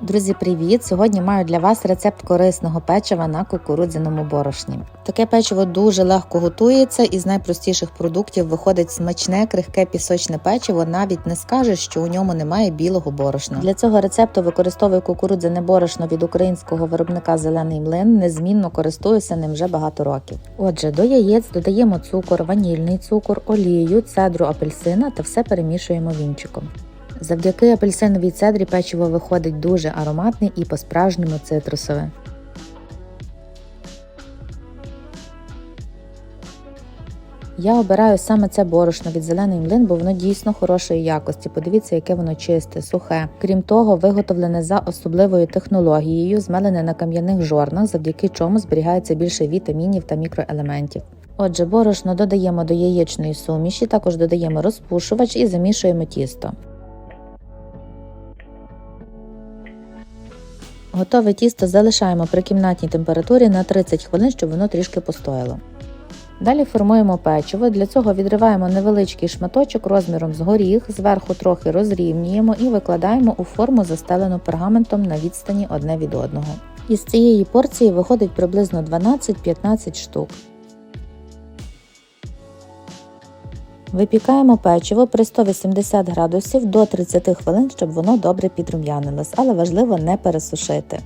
Друзі, привіт! Сьогодні маю для вас рецепт корисного печива на кукурудзяному борошні. Таке печиво дуже легко готується і з найпростіших продуктів виходить смачне, крихке пісочне печиво. Навіть не скажеш, що у ньому немає білого борошна. Для цього рецепту використовую кукурудзяне борошно від українського виробника Зелений млин. Незмінно користуюся ним вже багато років. Отже, до яєць додаємо цукор, ванільний цукор, олію, цедру апельсина та все перемішуємо вінчиком. Завдяки апельсиновій цедрі печиво виходить дуже ароматне і по-справжньому цитрусове. Я обираю саме це борошно від зелений млин, бо воно дійсно хорошої якості. Подивіться, яке воно чисте, сухе. Крім того, виготовлене за особливою технологією, змелене на кам'яних жорнах, завдяки чому зберігається більше вітамінів та мікроелементів. Отже, борошно додаємо до яєчної суміші, також додаємо розпушувач і замішуємо тісто. Готове тісто залишаємо при кімнатній температурі на 30 хвилин, щоб воно трішки постояло. Далі формуємо печиво. Для цього відриваємо невеличкий шматочок розміром з горіх, зверху трохи розрівнюємо і викладаємо у форму, застелену пергаментом на відстані одне від одного. Із цієї порції виходить приблизно 12-15 штук. Випікаємо печиво при 180 градусів до 30 хвилин, щоб воно добре підрум'янилось, але важливо не пересушити.